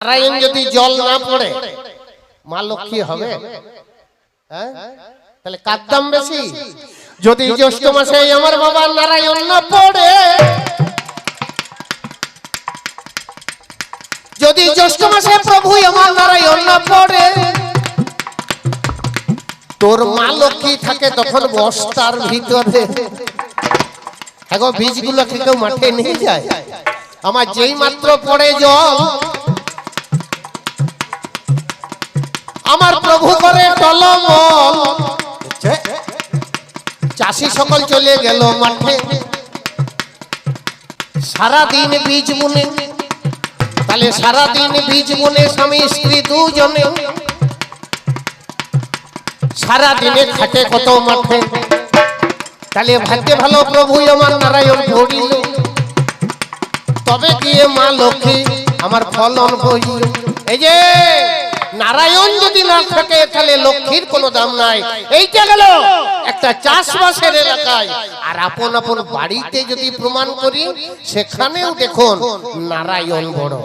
নারায়ণ যদি জল না পড়ে মা লক্ষ্মী হবে। হ্যাঁ? তাহলে কার দাম বেশি? যদি জ্যৈষ্ঠ মাসে আমার বাবা নারায়ণ না পড়ে যদি জ্যৈষ্ঠ মাসে প্রভু আমার নারায়ণ না পড়ে তোর মা লক্ষ্মী থাকে তখন বস্তার ভিতরে। এখন বীজগুলো কেউ মাঠে নিয়ে যায়। আমার যেই মাত্র পড়ে জল প্রভু করে টলমল। চাষি সকল চলে গেল মাঠে। সারা দিন বীজ বুনে। তাহলে সারা দিন বীজ বুনে স্বামী স্ত্রী দুজনে। সারা দিনে খাটে কত মাঠে। তাহলে ভাগ্যে ভালো প্রভু আমার নারায়ণ ভরিল তবে গিয়ে মা লক্ষ্মী আমার ফলন হইল এই যে নারায়ণ যদি না থাকে, তাহলে লক্ষ্মীর কোনো দাম নাই। এইটা গেল একটা চাষবাসের এলাকায়। আর আপন আপন বাড়িতে যদি প্রমাণ করি, সেখানেও দেখুন নারায়ণ বড়।